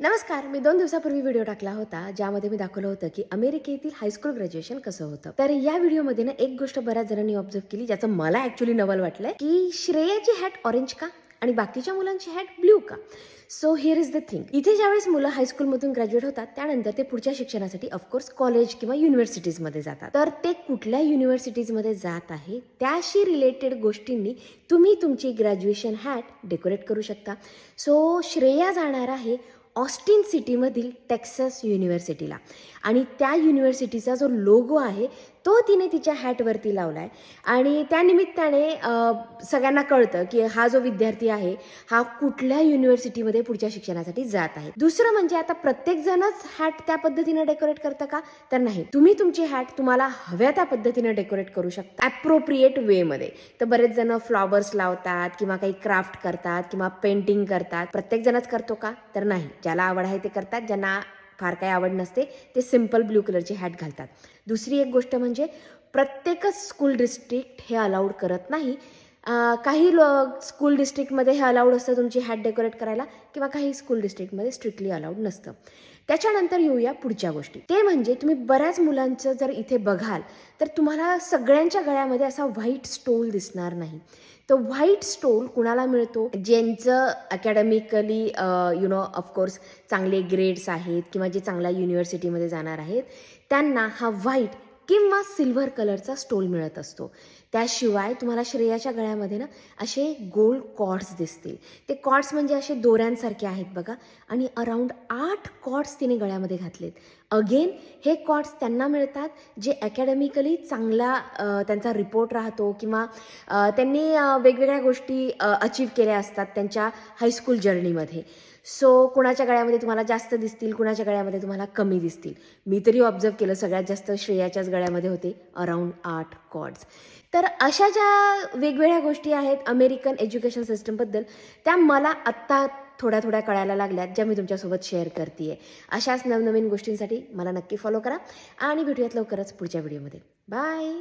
नमस्कार मी दोन दिवसापूर्वी व्हिडिओ टाकला होता ज्यामध्ये मी दाखवलं होतं की अमेरिकेतील हायस्कूल ग्रॅज्युएशन कसं होतं. तर या व्हिडिओमध्ये ना एक गोष्ट बऱ्याच जणांनी ऑब्झर्व केली ज्याचं मला ऍक्च्युली नवल वाटलंय की श्रेयाची हॅट ऑरेंज का आणि बाकीच्या मुलांची हॅट ब्ल्यू का? So here is the thing इथे ज्यावेळेस मुलं हायस्कूलमधून ग्रॅज्युएट होतात त्यानंतर ते पुढच्या शिक्षणासाठी ऑफकोर्स कॉलेज किंवा युनिव्हर्सिटीजमध्ये जातात. तर ते कुठल्या युनिव्हर्सिटीजमध्ये जात आहे त्याशी रिलेटेड गोष्टींनी तुम्ही तुमची ग्रॅज्युएशन हॅट डेकोरेट करू शकता. सो श्रेया जाणार आहे ऑस्टिन सिटीमधील टेक्सास युनिव्हर्सिटीला. आणि त्या युनिव्हर्सिटीचा जो लोगो आहे तो तिने तिच्या हॅटवरती लावला आहे आणि त्यानिमित्ताने सगळ्यांना कळतं की हा जो विद्यार्थी आहे हा कुठल्या युनिव्हर्सिटीमध्ये पुढच्या शिक्षणासाठी जात आहे. दुसरं म्हणजे आता प्रत्येक जणच हॅट त्या पद्धतीने डेकोरेट करतं का? तर नाही. तुम्ही तुमची हॅट तुम्हाला हव्या त्या पद्धतीने डेकोरेट करू शकता ॲप्रोप्रिएट वेमध्ये तर बरेच जण फ्लॉवर्स लावतात किंवा काही क्राफ्ट करतात किंवा पेंटिंग करतात. प्रत्येक जणच करतो का? तर नाही. ज्याला आवड आहे ते करतात. ज्यांना फार काही आवड नसते ते सिंपल ब्ल्यू कलरची हॅट घालतात. दुसरी एक गोष्ट म्हणजे प्रत्येकच स्कूल डिस्ट्रिक्ट हे अलाउड करत नाही. काही लो स्कूल डिस्ट्रिक्टमध्ये हे अलाउड असतं तुमची हॅट डेकोरेट करायला किंवा काही स्कूल डिस्ट्रिक्टमध्ये स्ट्रिक्टली अलाउड नसतं. त्याच्यानंतर येऊया पुढच्या गोष्टी. ते म्हणजे तुम्ही बऱ्याच मुलांचं जर इथे बघाल तर तुम्हाला सगळ्यांच्या गळ्यामध्ये असा व्हाईट स्टोल दिसणार नाही. तर व्हाईट स्टोल कुणाला मिळतो? ज्यांचं academically you know of course चांगले ग्रेड्स आहेत किंवा जे चांगल्या युनिव्हर्सिटीमध्ये जाणार आहेत त्यांना हा व्हाईट किंवा सिल्वर कलरचा स्टोल मिळत असतो. त्याशिवाय तुम्हाला श्रेयाच्या गळ्यामध्ये ना असे गोल्ड कॉर्ड्स दिसतील. ते कॉर्ड्स म्हणजे असे दोऱ्यांसारखे आहेत बघा. आणि अराऊंड आठ कॉर्ड्स तिने गळ्यामध्ये घातलेत. अगेन हे कॉर्ड्स त्यांना मिळतात जे अकॅडमिकली चांगला त्यांचा रिपोर्ट राहतो किंवा त्यांनी वेगवेगळ्या गोष्टी अचीव केल्या असतात त्यांच्या हायस्कूल जर्नीमध्ये सो कुणाच्या गळ्यामध्ये तुम्हाला जास्त दिसतील कुणाच्या गळ्यामध्ये तुम्हाला कमी दिसतील. मी तरी ऑब्झर्व केलं सगळ्यात जास्त श्रेयाच्याच गळ्यामध्ये होते अराऊंड आठ कॉर्ड्स तर अशा ज्या वेगवेगळ्या गोष्टी आहेत अमेरिकन एज्युकेशन सिस्टमबद्दल त्या मला आत्ता थोड्या थोड्या कळायला लागल्यात ज्या मी तुमच्यासोबत शेअर करते अशाच नवनवीन गोष्टींसाठी मला नक्की फॉलो करा आणि भेटूयात लवकरच पुढच्या व्हिडिओमध्ये बाय